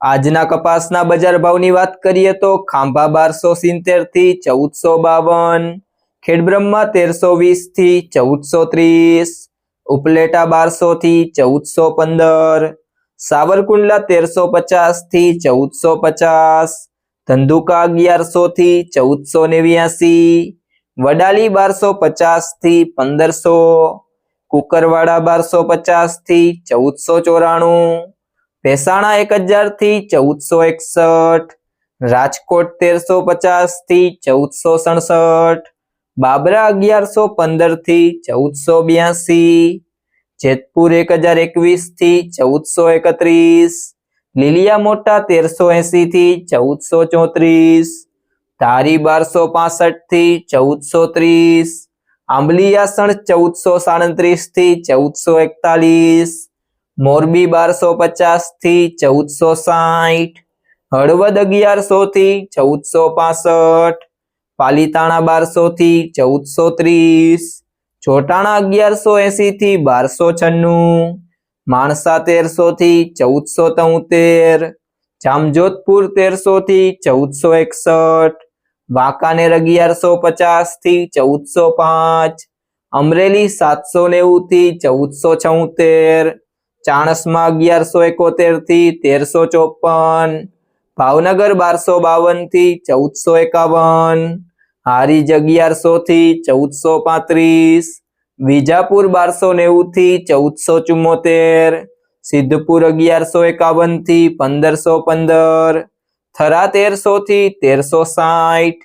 આજના કપાસના બજાર ભાવની વાત કરીએ તો ખાંભા બારસો સિત્તેરથી ચૌદસો બાવન, ખેડબ્રહ્મા તેરસો વીસથી ચૌદસો ત્રીસ, ઉપલેટા બારસો થી ચૌદસો પંદર, સાવરકુંડલા તેરસો પચાસથી ચૌદસો પચાસ, ધંધુકા અગિયારસો થી ચૌદસો નેવ્યાસી, વડાલી બારસો પચાસથી પંદરસો, કુકરવાડા બારસો પચાસથી ચૌદસો ચોરાણું ભેસાણા એક હજારથી ચૌદસો એકસઠ, રાજકોટ તેરસો પચાસથી ચૌદસો સડસઠ, બાબરા અગિયારસો પંદરથી ચૌદસો બ્યાસી, જેતપુર એક હજાર એકવીસથી ચૌદસો એકત્રીસ, લીલિયા મોટા તેરસો એસી થી ચૌદસો ચોત્રીસ, ધારી બારસો પાસઠથી ચૌદસો ત્રીસ આંબલીયાસણ ચૌદસો સાડત્રીસથી ચૌદસો એકતાલીસ મોરબી બારસો પચાસથી ચૌદસો સાઠ હળવદ અગિયારસો થી ચૌદસો પાસઠ, પાલીતાણા બારસો થી ચૌદસો ત્રીસ, ચોટાણા અગિયારસો એસી થી બારસો છન્નું, માણસા તેરસો થી ચૌદસો તોતેર, જામજોધપુર તેરસો થી ચૌદસો એકસઠ, વાંકાનેર અગિયારસો પચાસથી ચૌદસો પાંચ, અમરેલી સાતસો નેવું થી ચૌદસો છોતેર ચાણસમાં અગિયારસો એકોતેરથી તેરસો ચોપન. ભાવનગર બારસો બાવનથી ચૌદસો એકાવન. હારીજ અગિયારસો થી ચૌદસો પાંત્રીસ. વિજાપુર બારસો નેવું થી ચૌદસો ચુમ્મોતેર. સિદ્ધપુર અગિયારસો એકાવનથી પંદરસો પંદર. થરા તેરસો થી તેરસો સાઠ.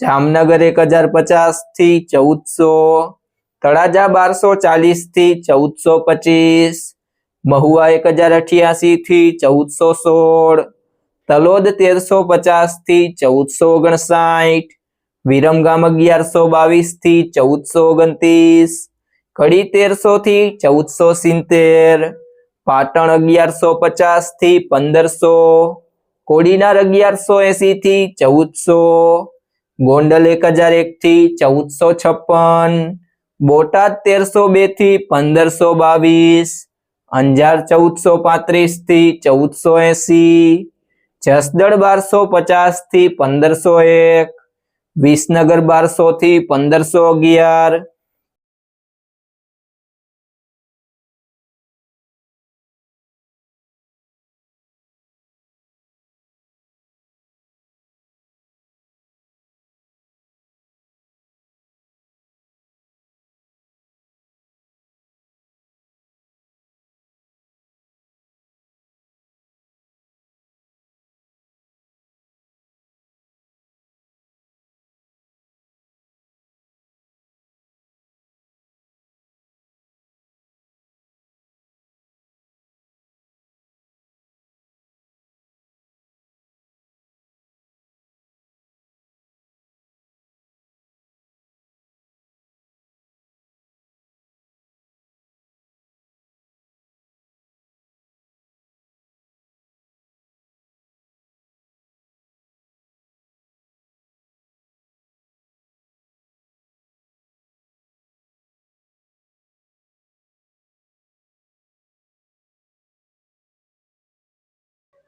જામનગર એક હજાર પચાસથી ચૌદસો. તળાજા બારસો ચાલીસથી ચૌદસો પચીસ. મહુવા એક હજાર અઠ્યાસી થી ચૌદસો સોળ, તલોદ તેરસો પચાસથી ચૌદસો ઓગણસાઠ વિરમગામ અગિયારસો બાવીસથી ચૌદસો ઓગણત્રીસ, કડી તેરસો થી ચૌદસો સિત્તેર, પાટણ અગિયારસો પચાસથી પંદરસો, કોડીનાર અગિયારસો એસી થી ચૌદસો, ગોંડલ એક હજાર એક થી ચૌદસો છપ્પન, બોટાદ તેરસો બેથી પંદરસો બાવીસ અંજાર ચૌદસો પાંત્રીસથી ચૌદસો એસી, જસદણ બારસો પચાસથી પંદરસો એક, વિસનગર બારસો થી પંદરસો અગિયાર